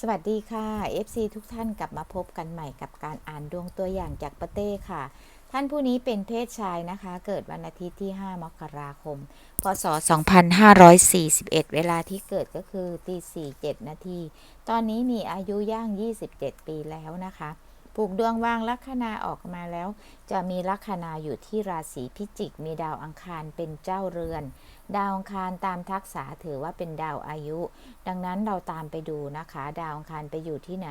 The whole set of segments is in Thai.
สวัสดีค่ะ FC ทุกท่านกลับมาพบกันใหม่กับการอ่านดวงตัวอย่างจากปะเต้ค่ะ ท่านผู้นี้เป็นเพศชายนะคะ เกิดวันอาทิตย์ที่ 5 มกราคม พศ 2541 เวลาที่เกิดก็คือตี4 7นาที ตอนนี้มีอายุย่าง 27 ปีแล้วนะคะ ปลูกดวงวางลัคนาออกมาแล้ว จะมีลัคนาอยู่ที่ราศีพิจิก มีดาวอังคารเป็นเจ้าเรือน ดาวอังคารตามทักษะถือว่าเป็นดาวอายุ ดังนั้นเราตามไปดูนะคะ ดาวอังคารไปอยู่ที่ไหน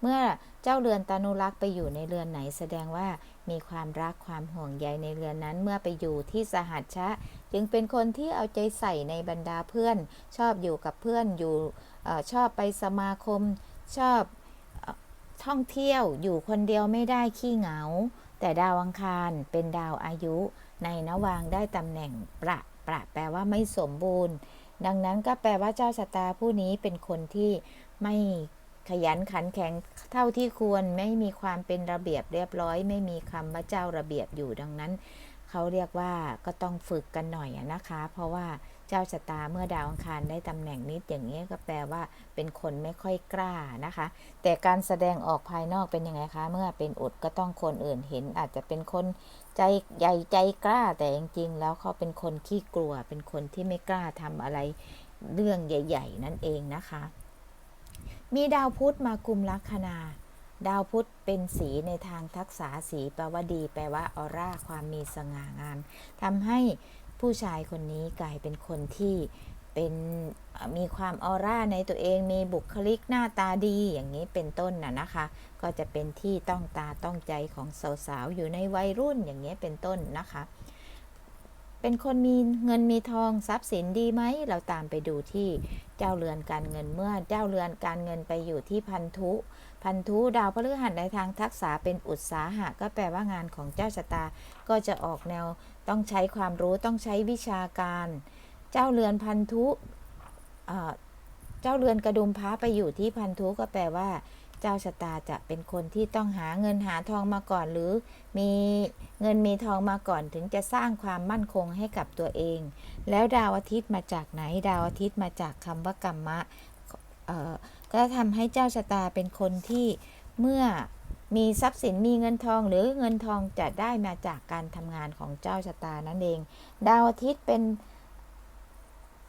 เมื่อเจ้าเรือนตานุรักษ์ไปอยู่ในเรือนไหนแสดงว่ามีความรักความห่วงใยในเรือนนั้นเมื่อไปอยู่ที่สหัชชะ จึงเป็นคนที่เอาใจใส่ในบรรดาเพื่อน ชอบอยู่กับเพื่อนอยู่อชอบไปสมาคม ชอบ ท่องเที่ยวอยู่คนเดียวไม่ได้ขี้เหงา แต่ดาวอังคารเป็นดาวอายุ ในนวางได้ตำแหน่งประประแปลว่าไม่สมบูรณ์ ดังนั้นก็แปลว่าเจ้าชะตาผู้นี้เป็นคนที่ไม่ขยันขันแข็งเท่าที่ควรไม่มีความเป็นระเบียบเรียบร้อย ไม่มีคำว่าเจ้าระเบียบอยู่ดังนั้น เขาเรียกว่าก็ต้องฝึกกันหน่อยนะคะ เพราะว่าเจ้าชะตาเมื่อดาวอังคารได้ตำแหน่งนิดอย่างนี้ก็แปลว่าเป็นคนไม่ค่อยกล้านะคะ แต่การแสดงออกภายนอกเป็นยังไงคะ เมื่อเป็นอุดก็ต้องคนอื่นเห็น อาจจะเป็นคนใจใหญ่ใจกล้าแต่จริงๆ แล้วเขาเป็นคนขี้กลัว เป็นคนที่ไม่กล้าทำอะไรเรื่องใหญ่ ๆ นั่นเองนะคะ มีดาวพุธมากุมลัคนา ดาวพุธเป็นสีในทางทักษะสีแปลว่าดี แปลว่าออร่าความมีสง่างามทำให้ผู้ชายคนนี้กลายเป็นคนที่เป็นมีความออร่าในตัวเองมีบุคลิกหน้าตาดีอย่างนี้เป็นต้นน่ะนะคะ ก็จะเป็นที่ต้องตาต้องใจของสาวๆอยู่ในวัยรุ่นอย่างนี้เป็นต้นนะคะ เป็นคนมีเงินมีทองทรัพย์สินดีไหมเราตามไปดูที่เจ้าเรือนการเงินเมื่อเจ้าเรือนการเงินไปอยู่ที่พันธุ พันธุดาวพฤหัสในทางทักษะเป็นอุตสาหะ ก็แปลว่างานของเจ้าชะตา ก็จะออกแนวต้องใช้ความรู้ต้องใช้วิชาการ เจ้าเรือนพันธุเอ่อเจ้าเรือนกระดุมพระไปอยู่ที่พันธุก็แปลว่า เจ้าชะตาจะเป็นคนที่ต้องหาเงินหาทองมาก่อน หรือมีเงินมีทองมาก่อนถึงจะสร้างความมั่นคงให้กับตัวเอง แล้วดาวอาทิตย์มาจากไหนดาวอาทิตย์มาจากคำว่ากรรมะ ก็ทำให้เจ้าชะตาเป็นคนที่เมื่อมีทรัพย์สินมีเงินทองหรือเงินทองจะได้มาจากการทำงานของเจ้าชะตานั่นเอง ดาวอาทิตย์เป็น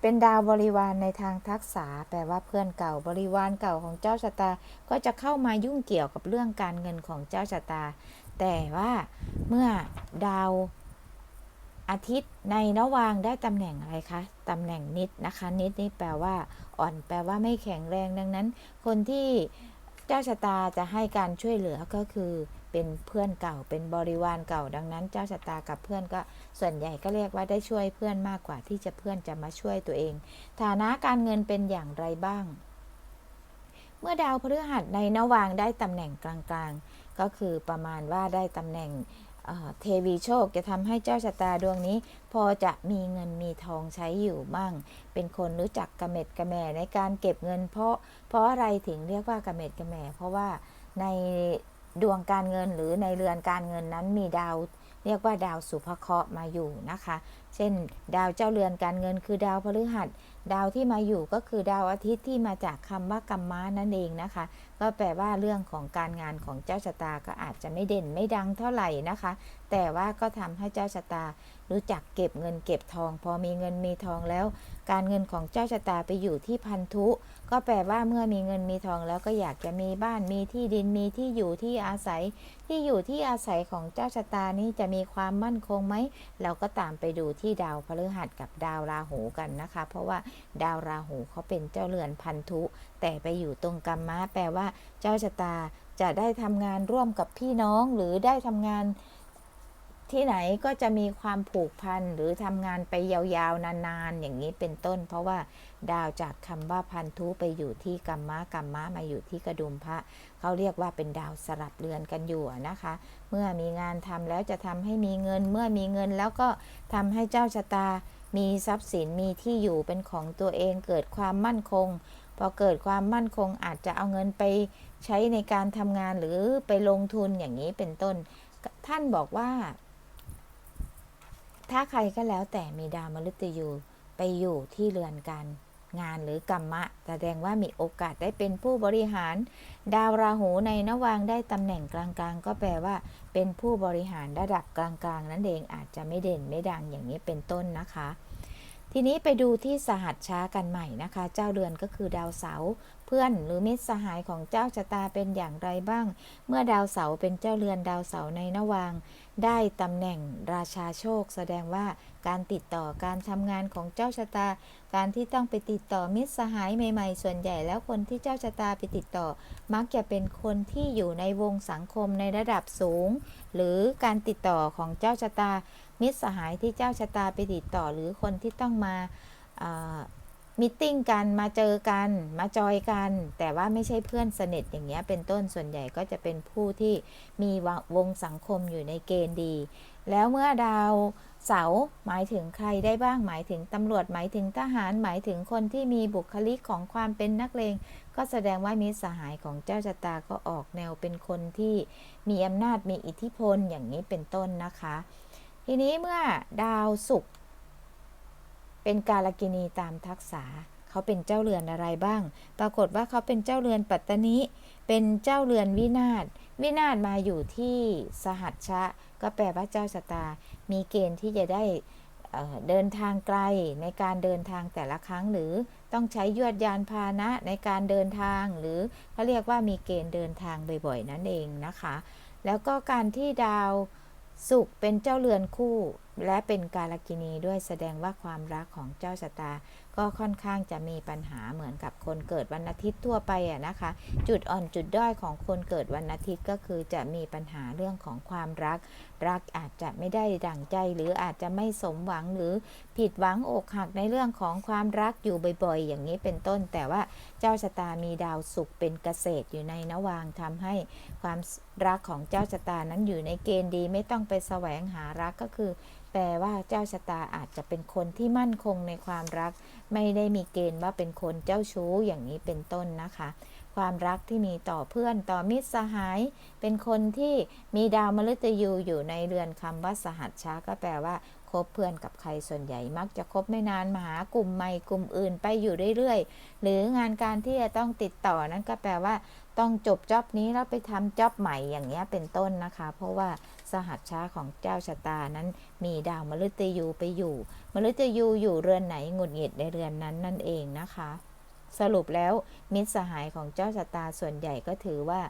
เป็นดาวบริวารในทางทักษะแปลว่าเพื่อนเก่าบริวารเก่าของเจ้าชะตาก็จะเข้ามายุ่งเกี่ยวกับเรื่องการเงินของเจ้าชะตา แต่ว่าเมื่อดาว อาทิตย์ในระวางได้ตำแหน่งอะไรคะตำแหน่งนิดนะคะนิดนี่แปลว่า อ่อนแปลว่าไม่แข็งแรงดังนั้น คนที่เจ้าชะตาจะให้การช่วยเหลือก็คือเป็นเพื่อนเก่าเป็นบริวารเก่า ดังนั้น เจ้าชะตากับเพื่อนก็ส่วนใหญ่ก็เรียกว่าได้ช่วยเพื่อนมากกว่าที่จะเพื่อนจะมาช่วยตัวเอง ฐานะการเงินเป็นอย่างไรบ้าง เมื่อดาวพฤหัสในนวางได้ตำแหน่งกลางๆ ก็คือประมาณว่าได้ตำแหน่ง เทวีโชคจะทำให้เจ้าชะตาดวงนี้ พอจะมีเงินมีทองใช้อยู่บ้างเป็นคนรู้จักกระเม็ดกระแม่ในการเก็บเงิน เพราะเพราะอะไรถึงเรียกว่ากระเม็ดกระแม่เพราะว่าในดวงการเงินหรือในเรือนการเงินนั้นมีดาว เรียกว่าดาวสุภเคราะห์มาอยู่นะคะ เช่น ดาวเจ้าเรือนการเงินคือดาวพฤหัส ดาวที่มาอยู่ก็คือดาวอาทิตย์ที่มาจากคำว่ากรรมะนั่นเองนะคะ ก็แปลว่าเรื่องของการงานของเจ้าชะตาก็อาจจะไม่เด่นไม่ดังเท่าไหร่นะคะ แต่ว่าก็ทำให้เจ้าชะตารู้จักเก็บเงินเก็บทอง พอมีเงินมีทองแล้ว การเงินของเจ้าชะตาไปอยู่ที่พันธุ ก็แปลว่าเมื่อมีเงินมีทองแล้วก็อยากจะมีบ้านมีที่ดินมีที่อยู่ที่อาศัย ที่อยู่ที่อาศัยของเจ้าชะตานี้จะมีความมั่นคงไหมเราก็ตามไปดูที่ดาวพฤหัสกับดาวราหูกันนะคะ เพราะว่าดาวราหูเขาเป็นเจ้าเรือนพันธุ แต่ไปอยู่ตรงกรรมะแปลว่า เจ้าชะตาจะได้ทำงานร่วมกับพี่น้องหรือได้ทำงานที่ไหนก็จะมีความผูกพันหรือทำงานไปยาวๆนานๆ อย่างนี้เป็นต้น เพราะว่า ดาวจากคำว่าพันธุไปอยู่ที่กรรมะกรรมะมาอยู่ที่กระดุมพระเขาเรียกว่าเป็นดาวสลับเรือนกันอยู่นะคะ เมื่อมีงานทำแล้วจะทำให้มีเงิน เมื่อมีเงินแล้วก็ทำให้เจ้าชะตา มีทรัพย์สินมีที่อยู่เป็นของตัวเองเกิดความมั่นคง พอเกิดความมั่นคงอาจจะเอาเงินไปใช้ในการทำงานหรือไปลงทุนอย่างนี้เป็นต้น ท่านบอกว่า ถ้าใครก็แล้วแต่มีดาวมฤตยูไปอยู่ที่เรือนการ งานหรือกรรมะ แสดงว่ามีโอกาสได้เป็นผู้บริหาร ดาวราหูในนวางได้ตำแหน่งกลางๆ ก็แปลว่า เป็นผู้บริหารระดับกลางๆ นั่นเองอาจจะไม่เด่นไม่ดังอย่างนี้เป็นต้นนะคะ ทีนี้ไปดูที่สหัสช้ากันใหม่นะคะ เจ้าเรือนก็คือดาวเสาเพื่อนหรือมิตรสหายของเจ้าชะตาเป็นอย่างไรบ้าง เมื่อดาวเสาเป็นเจ้าเรือนดาวเสาในนวาง ได้ตำแหน่งราชาโชค แสดงว่าการติดต่อการทำงานของเจ้าชะตา การที่ต้องไปติดต่อมิตรสหายใหม่ๆ ส่วนใหญ่แล้วคนที่เจ้าชะตาไปติดต่อ มักจะเป็นคนที่อยู่ในวงสังคมในระดับสูง หรือการติดต่อของเจ้าชะตา มิตรสหายที่เจ้าชะตาไปติดต่อ หรือคนที่ต้องมา มิ팅กันมาเจอกันมาจอยกัน แต่ว่าไม่ใช่เพื่อนสนิทอย่างเงี้ยเป็นต้นส่วนใหญ่ก็จะเป็นผู้ที่มีวงสังคมอยู่ในเกณฑ์ดี แล้วเมื่อดาวเสาหมายถึงใครได้บ้างหมายถึงตำรวจหมายถึงทหารหมายถึงคนที่มีบุคลิกของความเป็นนักเลงก็แสดงว่ามิตรสหายของเจ้าชะตาก็ออกแนวเป็นคนที่มีอำนาจมีอิทธิพลอย่างนี้เป็นต้นนะคะ ทีนี้เมื่อดาวศุกร์ เป็นกาลกินีตามทักษะเขาเป็นเจ้าเรือนอะไรบ้าง ปรากฏว่าเขาเป็นเจ้าเรือนปัตตนิ เป็นเจ้าเรือนวินาศ วินาศมาอยู่ที่สหัชชะ ก็แปลว่าเจ้าชะตา มีเกณฑ์ที่จะได้เดินทางไกลในการเดินทางแต่ละครั้งหรือต้องใช้ยวดยานพาหนะในการเดินทางหรือเขาเรียกว่ามีเกณฑ์เดินทางบ่อยๆ นั่นเองนะคะ แล้วก็การที่ดาว สุขเป็นเจ้าเรือนคู่ และเป็นกาลกินีด้วยแสดงว่าความรักของเจ้าชะตา ก็ค่อนข้างจะมีปัญหาเหมือนกับคนเกิดวันอาทิตย์ทั่วไปอะนะคะ จุดอ่อนจุดด้อยของคนเกิดวันอาทิตย์ก็คือจะมีปัญหาเรื่องของความรัก รักอาจจะไม่ได้ดั่งใจหรืออาจจะไม่สมหวังหรือผิดหวังอกหักในเรื่องของความรักอยู่บ่อยๆ อย่างนี้เป็นต้น แต่ว่าเจ้าชะตามีดาวศุกร์เป็นเกษตรอยู่ในนวางทำให้ความรักของเจ้าชะตานั้นอยู่ในเกณฑ์ดี ไม่ต้องไปแสวงหารักก็คือ แปลว่าเจ้าชะตาอาจจะเป็นคนที่มั่นคงในความรัก ไม่ได้มีเกณฑ์ว่าเป็นคนเจ้าชู้อย่างนี้เป็นต้นนะคะ ความรักที่มีต่อเพื่อนต่อมิตรสหาย เป็นคนที่มีดาวมฤตยูอยู่ในเรือนคำว่าสหัสช้าก็แปลว่าคบเพื่อนกับใครส่วนใหญ่มักจะคบไม่นานมาหากลุ่มใหม่กลุ่มอื่นไปอยู่เรื่อยๆ หรืองานการที่จะต้องติดต่อนั้นก็แปลว่า ต้องจบจ็อบนี้แล้วไปทำจ็อบใหม่อย่างเงี้ยเป็นต้นนะคะ เพราะว่า สหัสช้าของเจ้าชะตานั้น มีดาวมฤตยูไปอยู่มฤตยูอยู่เรือนไหนหงุดหงิดในเรือนนั้นนั่นเองนะคะ สรุปแล้วมิตรสหายของเจ้าชะตาส่วนใหญ่ก็ถือว่า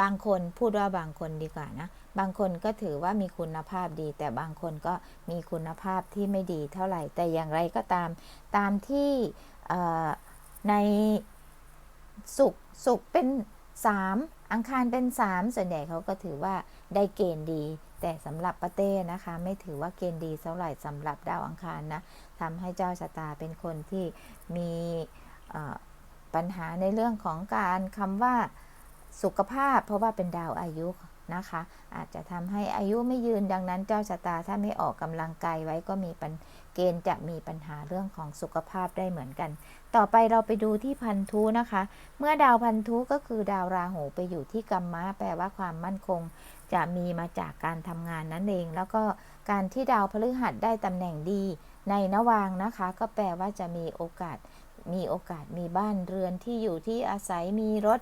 บางคนพูดว่าบางคนดีกว่านะ บางคนก็ถือว่ามีคุณภาพดี แต่บางคนก็มีคุณภาพที่ไม่ดีเท่าไหร่ แต่อย่างไรก็ตามตามที่ในสุกสุกเป็น3 อังคารเป็น 3 ส่วนใหญ่เขาก็ถือว่าได้เกณฑ์ดี แต่สำหรับประเต้นะคะ ไม่ถือว่าเกณฑ์ดีเท่าไหร่สำหรับดาวอังคารนะทำให้เจ้าชะตาเป็นคนที่มีปัญหาในเรื่องของการคำว่าสุขภาพ เพราะว่าเป็นดาวอายุ นะคะ อาจจะทำให้อายุไม่ยืนดังนั้นเจ้าชะตาถ้าไม่ออกกำลังกายไว้ก็มีเกณฑ์จะมีปัญหาเรื่องของสุขภาพได้เหมือนกัน ต่อไปเราไปดูที่พันธุนะคะ เมื่อดาวพันธุก็คือดาวราหูไปอยู่ที่กัมมะแปลว่าความมั่นคง จะมีมาจากการทำงานนั่นเอง แล้วก็การที่ดาวพฤหัสได้ตำแหน่งดี ในนวางนะคะ ก็แปลว่าจะมีโอกาส มีโอกาสมีบ้านเรือนที่อยู่ที่อาศัยมีรถ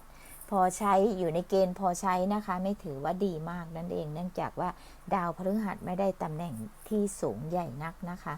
พอใช้อยู่ในเกณฑ์พอใช้นะคะ ไม่ถือว่าดีมากนั่นเอง เนื่องจากว่าดาวพฤหัสไม่ได้ตำแหน่งที่สูงใหญ่นักนะคะ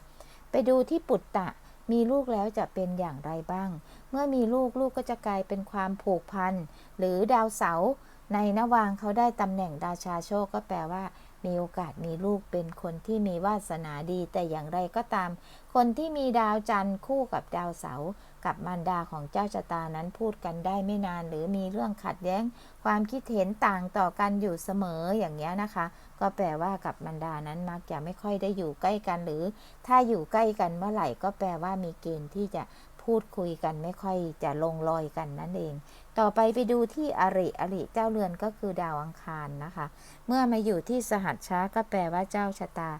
ไปดูที่ปุตตะมีลูกแล้วจะเป็นอย่างไรบ้าง เมื่อมีลูกลูกก็จะกลายเป็นความผูกพัน หรือดาวเสาร์ในนวางเขาได้ตำแหน่งดาชาโชคก็แปลว่า มีโอกาสมีลูกเป็นคนที่มีวาสนาดี แต่อย่างไรก็ตาม คนที่มีดาวจันทร์คู่กับดาวเสาร์ กับมารดาของเจ้าชะตานั้นพูดกันได้ไม่นาน หรือมีเรื่องขัดแย้ง ความคิดเห็นต่างต่อกันอยู่เสมออย่างนี้นะคะ ก็แปลว่ากับมารดานั้นมักจะไม่ค่อยได้อยู่ใกล้กัน หรือ ถ้าอยู่ใกล้กันเมื่อไหร่ก็แปลว่ามีเกณฑ์ที่จะพูดคุยกันไม่ค่อยจะลงรอยกันนั่นเอง ต่อไปไปดูที่อริอริเจ้าเรือนก็คือดาวอังคารนะคะ เมื่อมาอยู่ที่สหัสช้าก็แปลว่าเจ้าชะตา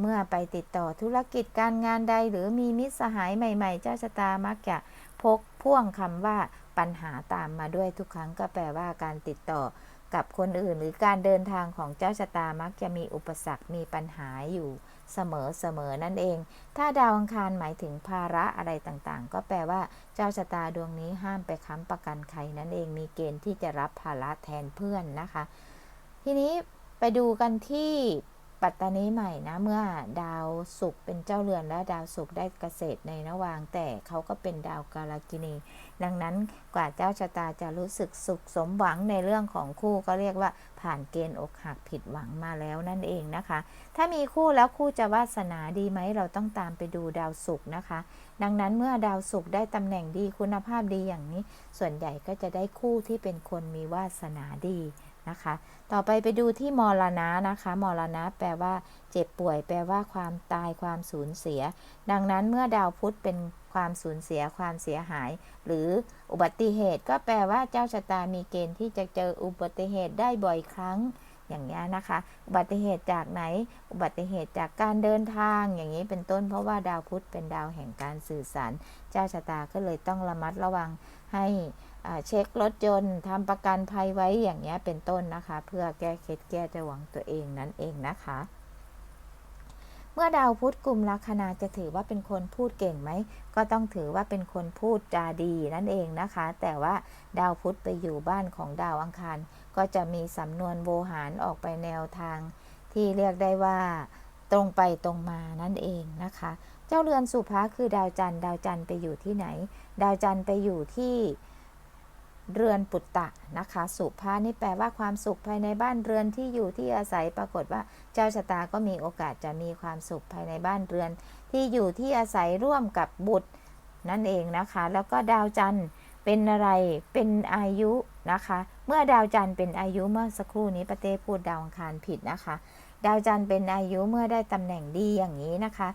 เมื่อไปติดต่อธุรกิจการงานใด หรือมีมิตรสหายใหม่ ๆ เจ้าชะตามักจะพกพ่วงคำว่าปัญหาตามมาด้วยทุกครั้งก็แปลว่าการติดต่อกับคนอื่น หรือการเดินทางของเจ้าชะตามักจะมีอุปสรรคมีปัญหาอยู่เสมอเสมอนั่นเอง ถ้าดาวอังคารหมายถึงภาระอะไรต่างๆ ก็แปลว่าเจ้าชะตาดวงนี้ห้ามไปค้ำประกันใครนั่นเองมีเกณฑ์ที่จะรับภาระแทนเพื่อนนะคะ ทีนี้ไปดูกันที่ ปัตตานีใหม่นะเมื่อดาวศุกร์เป็นเจ้าเรือนและดาวศุกร์ได้เกษตรในระหว่างแต่เขาก็เป็นดาวกาลกินี ดังนั้นกว่าเจ้าชะตาจะรู้สึกสุขสมหวังในเรื่องของคู่ก็เรียกว่าผ่านเกณฑ์อกหักผิดหวังมาแล้วนั่นเองนะคะ ถ้ามีคู่แล้วคู่จะวาสนาดีไหมเราต้องตามไปดูดาวศุกร์นะคะ ดังนั้นเมื่อดาวศุกร์ได้ตำแหน่งดีคุณภาพดีอย่างนี้ ส่วนใหญ่ก็จะได้คู่ที่เป็นคนมีวาสนาดี นะคะ ต่อไปไปดูที่มรณะนะคะ มรณะแปลว่าเจ็บป่วย แปลว่าความตายความสูญเสีย ดังนั้นเมื่อดาวพุธเป็นความสูญเสียความเสียหาย หรืออุบัติเหตุ ก็แปลว่าเจ้าชะตามีเกณฑ์ที่จะเจออุบัติเหตุได้บ่อยครั้งอย่างนี้นะคะ อุบัติเหตุจากไหน อุบัติเหตุจากการเดินทางอย่างนี้เป็นต้น เพราะว่าดาวพุธเป็นดาวแห่งการสื่อสาร เจ้าชะตาก็เลยต้องระมัดระวังให้ เช็ครถยนต์ทำประกันภัยไว้อย่างเงี้ยเป็นต้นนะคะ เพื่อแก้เคล็ดแก้ระวังตัวเองนั่นเองนะคะ เมื่อดาวพุธกลุ่มลัคนาจะถือว่าเป็นคนพูดเก่งไหม ก็ต้องถือว่าเป็นคนพูดจาดีนั่นเองนะคะ แต่ว่าดาวพุธไปอยู่บ้านของดาวอังคาร ก็จะมีสำนวนโวหารออกไปแนวทาง ที่เรียกได้ว่าตรงไปตรงมานั่นเองนะคะ เจ้าเรือนสุภาคือดาวจันทร์ดาวจันทร์ไปอยู่ที่ไหน ดาวจันทร์ไปอยู่ที่ เรือนปุตตะนะคะสุภานี่แปลว่าความสุขภายในบ้านเรือนที่อยู่ที่อาศัยปรากฏว่าเจ้าชะตาก็มีโอกาสจะมีความสุขภายในบ้านเรือน ที่อยู่ที่อาศัยร่วมกับบุตรนั่นเองนะคะ แล้วก็ดาวจันทร์เป็นอะไรเป็นอายุนะคะ เมื่อดาวจันทร์เป็นอายุเมื่อสักครู่นี้ประเต้พูดดาวอังคารผิดนะคะ ดาวจันทร์เป็นอายุเมื่อได้ตำแหน่งดีอย่างนี้นะคะ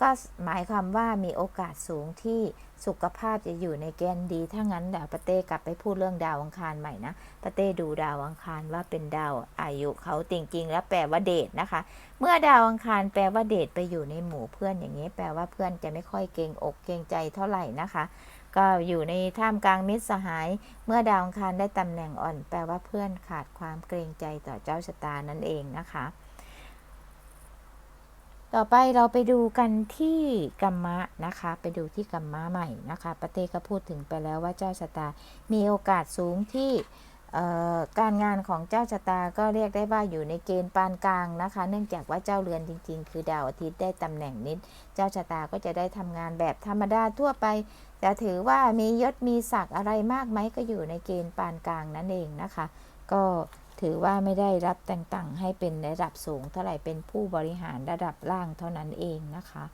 ก็หมายความว่ามีโอกาสสูงที่สุขภาพจะอยู่ในเกณฑ์ดี ถ้างั้นเดี๋ยวปาเต้กลับไปพูดเรื่องดาวอังคารใหม่นะปาเต้ดูดาวอังคารว่าเป็นดาวอายุเขาจริงๆ แล้วแปลว่าเดทนะคะ เมื่อดาวอังคารแปลว่าเดทไปอยู่ในหมู่เพื่อนอย่างนี้ แปลว่าเพื่อนจะไม่ค่อยเกรงอกเกรงใจเท่าไหร่นะคะ ก็อยู่ในท่ามกลางมิตรสหาย เมื่อดาวอังคารได้ตำแหน่งอ่อน แปลว่าเพื่อนขาดความเกรงใจต่อเจ้าชะตานั่นเองนะคะ ต่อไปเราไปดูกันที่กัมมะนะคะ ไปดูที่กัมมะใหม่นะคะปเตก็พูดถึงไปแล้วว่าเจ้าชะตา มีโอกาสสูงที่การงานของเจ้าชะตาก็เรียกได้ว่าอยู่ในเกณฑ์ปานกลางนะคะ เนื่องจากว่าเจ้าเรือนจริง ๆ คือดาวอาทิตย์ได้ตำแหน่งนิด เจ้าชะตาก็จะได้ทำงานแบบธรรมดาทั่วไปจะถือว่ามียศมีศักดิ์อะไรมากไหมก็อยู่ในเกณฑ์ปานกลางนั่นเองนะคะ ก็ ถือว่าไม่ได้รับแต่งตั้งให้เป็นระดับสูงเท่าไหร่เป็นผู้บริหารระดับล่างเท่านั้นเองนะคะ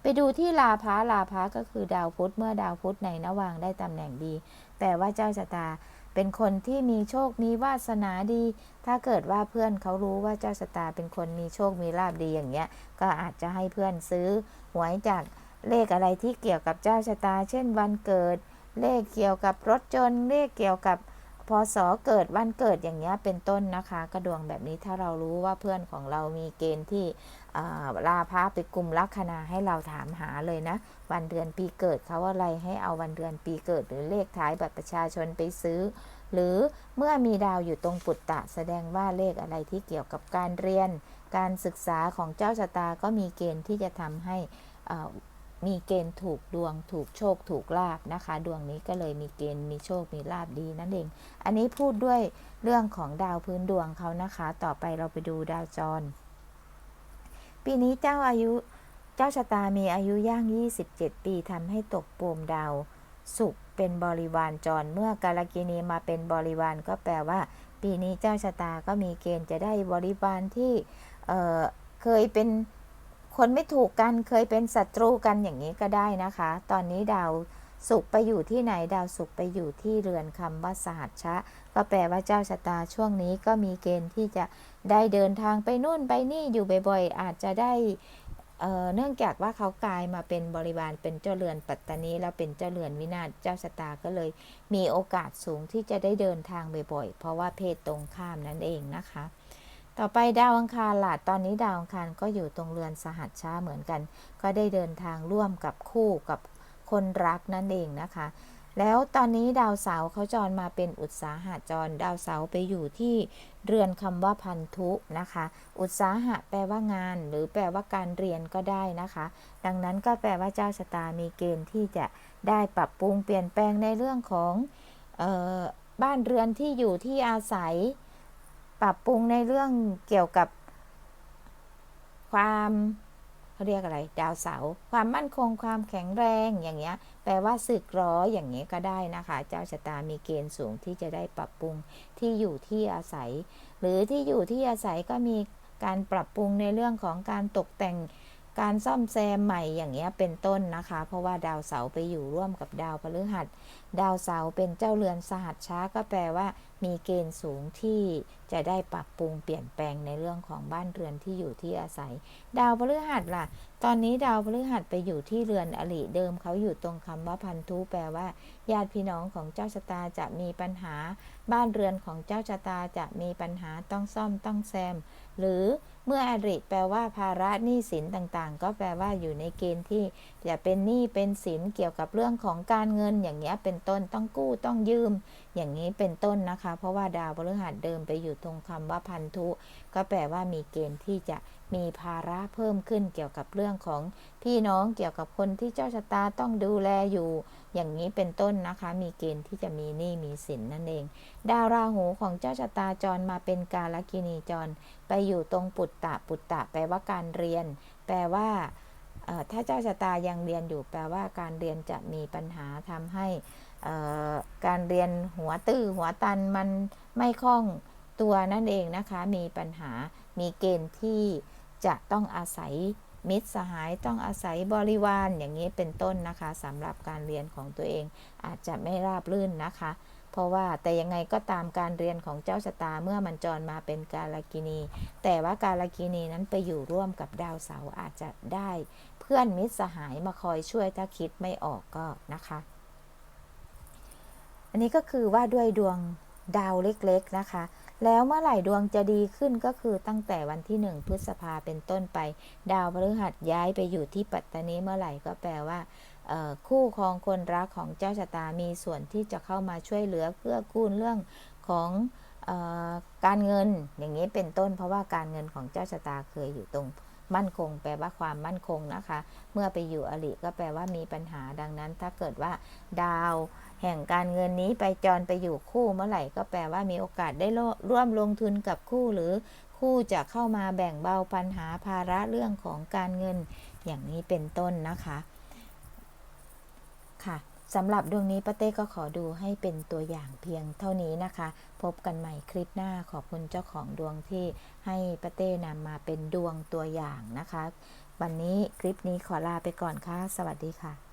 ไปดูที่ลาภาลาภาก็คือดาวพุธเมื่อดาวพุธในนวางได้ตำแหน่งดี แต่ว่าเจ้าชะตาเป็นคนที่มีโชคมีวาสนาดี ถ้าเกิดว่าเพื่อนเขารู้ว่าเจ้าชะตาเป็นคนมีโชคมีลาบดีอย่างเงี้ย ก็อาจจะให้เพื่อนซื้อหวยจากเลขอะไรที่เกี่ยวกับเจ้าชะตา เช่นวันเกิด เลขเกี่ยวกับรถจนเลขเกี่ยวกับ พศเกิดวันเกิดอย่างเงี้ยเป็นต้นนะคะ กระดวงแบบนี้ถ้าเรารู้ว่าเพื่อนของเรามีเกณฑ์ที่ลาพาไปกลุ่มลัคนาให้เราถามหาเลยนะ วันเดือนปีเกิดเขาอะไรให้เอาวันเดือนปีเกิด หรือเลขท้ายบัตรประชาชนไปซื้อ หรือเมื่อมีดาวอยู่ตรงปุตตะ แสดงว่าเลขอะไรที่เกี่ยวกับการเรียน การศึกษาของเจ้าชะตาก็มีเกณฑ์ที่จะทำให้อ่า มีเกณฑ์ถูกดวงถูกโชคถูกลาบนะคะ ดวงนี้ก็เลยมีเกณฑ์มีโชคมีลาบดีนั่นเอง อันนี้พูดด้วยเรื่องของดาวพื้นดวงเขานะคะ ต่อไปเราไปดูดาวจร ปีนี้เจ้าอายุเจ้าชะตามีอายุย่าง 27 ปีทำให้ตกปูมดาวสุขเป็นบริวารจรเมื่อกาลกินีมาเป็นบริวารก็แปลว่า ปีนี้เจ้าชะตาก็มีเกณฑ์จะได้บริวารที่เเคยเป็น คนไม่ถูกกันเคยเป็นศัตรูกันอย่างนี้ก็ได้นะคะ ตอนนี้ดาวสุขไปอยู่ที่ไหนดาวสุขไปอยู่ที่เรือนคำว่าสหัชชะ ก็แปลว่าเจ้าชะตาช่วงนี้ก็มีเกณฑ์ที่จะได้เดินทางไปนู่นไปนี่อยู่บ่อยๆ อาจจะได้เอ่อเนื่องจากว่าเขากลายมาเป็นบริวารเป็นเจ้าเรือนปัตตานีแล้วเป็นเจ้าเรือนวินาศเจ้าชะตาก็เลย มีโอกาสสูงที่จะได้เดินทางบ่อยๆ เพราะว่าเพศตรงข้ามนั่นเองนะคะ ต่อไปดาวอังคารล่ะ ตอนนี้ดาวอังคารก็อยู่ตรงเรือนสหัชชาเหมือนกัน ก็ได้เดินทางร่วมกับคู่กับคนรักนั่นเองนะคะ แล้วตอนนี้ดาวเสาร์เขาจรมาเป็นอุตสาหะจร ดาวเสาร์ไปอยู่ที่เรือนคำว่าพันธุนะคะ อุตสาหะแปลว่างาน หรือแปลว่าการเรียนก็ได้นะคะ ดังนั้นก็แปลว่าเจ้าชะตามีเกณฑ์ที่จะได้ปรับปรุงเปลี่ยนแปลงในเรื่องของออบ้านเรือนที่อยู่ที่อาศัย ปรับปรุงในเรื่องเกี่ยวกับความเขาเรียกอะไร ดาวเสา ความมั่นคงความแข็งแรงอย่างเงี้ย แปลว่าสึกร้ออย่างนี้ยก็ได้นะคะ เจ้าชะตามีเกณฑ์สูงที่จะได้ปรับปรุงที่อยู่ที่อาศัย หรือที่อยู่ที่อาศัยก็มีการปรับปรุงในเรื่องของการตกแต่งการซ่อมแซมใหม่อย่างเงี้ยเป็นต้นนะคะ เพราะว่าดาวเสาไปอยู่ร่วมกับดาวพฤหัส ดาวเสาเป็นเจ้าเรือนสหัสช้าก็แปลว่ามีเกณฑ์สูงที่จะได้ปรับปรุงเปลี่ยนแปลงในเรื่องของบ้านเรือนที่อยู่ที่อาศัย ดาวพฤหัสล่ะ ตอนนี้ดาวพฤหัสไปอยู่ที่เรือนอริเดิมเขาอยู่ตรงคำว่าพันธุแปลว่า ญาติพี่น้องของเจ้าชะตาจะมีปัญหา บ้านเรือนของเจ้าชะตาจะมีปัญหาต้องซ่อมต้องแซม หรือเมื่ออริแปลว่าภาระหนี้สินต่างๆ ก็แปลว่าอยู่ในเกณฑ์ที่จะเป็นหนี้เป็นสินเกี่ยวกับเรื่องของการเงินอย่างเงี้ยเป็นต้นต้องกู้ต้องยืม อย่างนี้เป็นต้นนะคะเพราะว่าดาวพฤหัสเดิมไปอยู่ตรงคำว่าพันธุ ก็แปลว่ามีเกณฑ์ที่จะมีภาระเพิ่มขึ้นเกี่ยวกับเรื่องของพี่น้องเกี่ยวกับคนที่เจ้าชะตาต้องดูแลอยู่ อย่างนี้เป็นต้นนะคะ มีเกณฑ์ที่จะมีหนี้มีสินนั่นเอง ดาวราหูของเจ้าชะตาจรมาเป็นกาลกินีจร ไปอยู่ตรงปุตตะปุตตะ แปลว่าการเรียน แปลว่าถ้าเจ้าชะตายังเรียนอยู่แปลว่าการเรียนจะมีปัญหาทำให้ การเรียนหัวตื้อหัวตันมันไม่คล่องตัวนั่นเองนะคะ มีปัญหามีเกณฑ์ที่จะต้องอาศัยมิตรสหายต้องอาศัยบริวารอย่างนี้เป็นต้นนะคะสำหรับการเรียนของตัวเองอาจจะไม่ราบรื่นนะคะ เพราะว่าแต่ยังไงก็ตามการเรียนของเจ้าชะตาเมื่อมันจรมาเป็นกาลกินี แต่ว่าการลกินีนั้นไปอยู่ร่วมกับดาวเสาร์อาจจะได้ เพื่อนมิตรสหายมาคอยช่วยถ้าคิดไม่ออกก็นะคะ อันนี้ก็คือว่าด้วยดวงดาวเล็กๆนะคะ แล้วเมื่อไหร่ดวงจะดีขึ้นก็คือตั้งแต่วันที่ 1 พฤษภาเป็นต้นไป ดาวพฤหัสย้ายไปอยู่ที่ปัตตานีเมื่อไหร่ก็แปลว่าคู่ครองคนรักของเจ้าชะตามีส่วนที่จะเข้ามาช่วยเหลือเพื่อกู้เรื่องของออการเงินอย่างนี้เป็นต้น เพราะว่าการเงินของเจ้าชะตาเคยอยู่ตรงมั่นคง แปลว่าความมั่นคงนะคะ เมื่อไปอยู่อริก็แปลว่ามีปัญหาดังนั้น ถ้าเกิดว่าดาว แห่งการเงินนี้ไปจรไปอยู่คู่เมื่อไหร่ก็แปลว่ามีโอกาสได้ร่วมลงทุนกับคู่หรือคู่จะเข้ามาแบ่งเบาปัญหาภาระเรื่องของการเงิน อย่างนี้เป็นต้นนะคะค่ะสำหรับดวงนี้ป้าเต้ก็ขอดูให้เป็นตัวอย่างเพียงเท่านี้นะคะ พบกันใหม่คลิปหน้าขอบคุณเจ้าของดวงที่ให้ป้าเต้นำมาเป็นดวงตัวอย่างนะคะ วันนี้คลิปนี้ขอลาไปก่อนค่ะ สวัสดีค่ะ